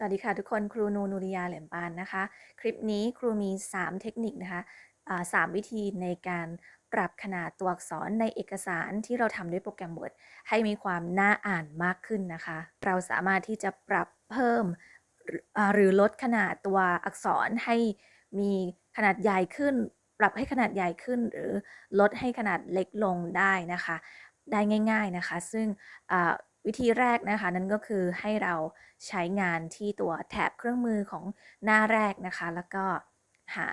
สวัสดีค่ะทุกคนครูนูนูริยาเหลมปานนะคะ คลิปนี้ครูมี 3 เทคนิคนะคะสามวิธีในการปรับขนาดตัวอักษรในเอกสารที่เราทำด้วยโปรแกรม Word ให้มีความน่าอ่านมากขึ้นนะคะ เราสามารถที่จะปรับเพิ่มหรือลดขนาดตัวอักษรให้มีขนาดใหญ่ขึ้น ปรับให้ขนาดใหญ่ขึ้น หรือลดให้ขนาดเล็กลงได้นะคะ ได้ง่าย ๆนะคะ ซึ่ง วิธีแรกนะคะ นั่นก็คือให้เราใช้งานที่ตัวแถบเครื่องมือของหน้าแรกนะคะ แล้วก็หา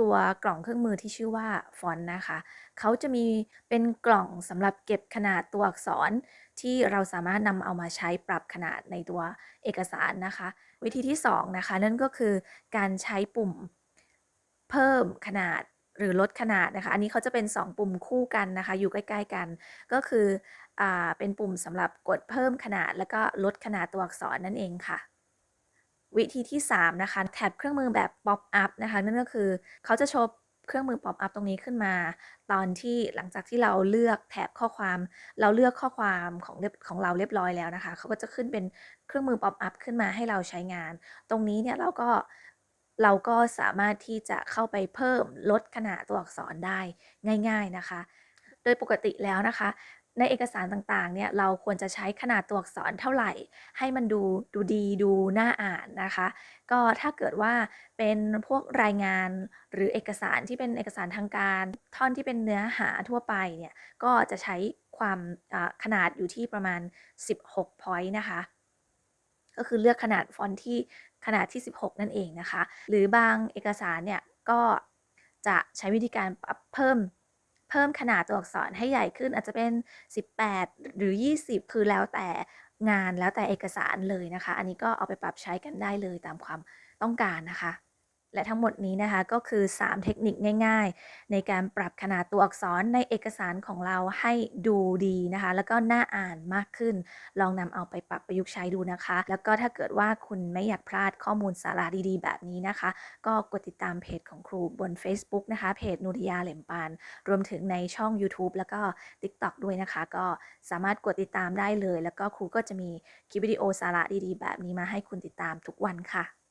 ตัวกล่องเครื่องมือที่ชื่อว่าฟอนต์นะคะ เขาจะมีเป็นกล่องสำหรับเก็บขนาดตัวอักษร ที่เราสามารถนำเอามาใช้ปรับขนาดในตัวเอกสารนะคะ วิธีที่2นะคะนั่นก็คือการใช้ปุ่มเพิ่มขนาด หรือลดขนาดนะคะ อันนี้เขาจะเป็น 2 ปุ่มคู่กันนะคะ อยู่ใกล้ ๆกัน ก็คืออเป็นปุ่มสำหรับกดเพิ่มขนาด แล้วก็ลดขนาดตัวอักษรนั่นเองค่ะ วิธีที่ 3 นะคะแท็บเครื่องมือแบบป๊อปอัพนะคะ นั่นก็คือเขาจะโชว์เครื่องมือป๊อปอัพตรงนี้ขึ้นมา ตอนที่หลังจากที่เราเลือกแถบข้อความ เราเลือกข้อความของเของเราเรียบร้อยแล้วนะคะ เขาก็จะขึ้นเป็นเครื่องมือป๊อปอัพขึ้นมาให้เราใช้งาน ตรงนี้เนี่ยเราก็ เราก็สามารถที่จะเข้าไปเพิ่มลดขนาดตัวอักษรได้ง่าย ๆนะคะ โดยปกติแล้วนะคะ ในเอกสารต่างๆ เนี่ยเราควรจะใช้ขนาดตัวอักษรเท่าไหร่ ให้มันดูดูดีดูน่าอ่านนะคะ ก็ถ้าเกิดว่าเป็นพวกรายงานหรือเอกสารที่เป็นเอกสารทางการ ท่อนที่เป็นเนื้อหาทั่วไปเนี่ยก็จะใช้ความขนาดอยู่ที่ประมาณ 16 พอยต์นะคะ ก็คือเลือกขนาดฟอนต์ที่ขนาดที่ 16 นั่นเองนะคะ หรือบางเอกสารเนี่ยก็จะใช้วิธีการปรับเพิ่มเพิ่มขนาดตัวอักษรให้ใหญ่ขึ้นอาจจะเป็น 18 หรือ 20 คือแล้วแต่งานแล้วแต่เอกสารเลยนะคะ อันนี้ก็เอาไปปรับใช้กันได้เลยตามความต้องการนะคะ และทั้งหมดนี้นะคะก็คือ 3 เทคนิคง่าย ๆ ในการปรับขนาดตัวอักษรในเอกสารของเราให้ดูดีนะคะ แล้วก็น่าอ่านมากขึ้น ลองนำเอาไปปรับประยุกต์ใช้ดูนะคะ แล้วก็ถ้าเกิดว่าคุณไม่อยากพลาดข้อมูลสาระดีๆ แบบนี้นะคะ ก็กดติดตามเพจของครูบน Facebook นะคะ เพจนูริยาเหลมปาน รวมถึงในช่องยูทูบแล้วก็ TikTok ด้วยนะคะ ก็สามารถกดติดตามได้เลย แล้วก็ครูก็จะมีคลิปวิดีโอสาระดีๆ แบบนี้มาให้คุณติดตามทุกวันค่ะ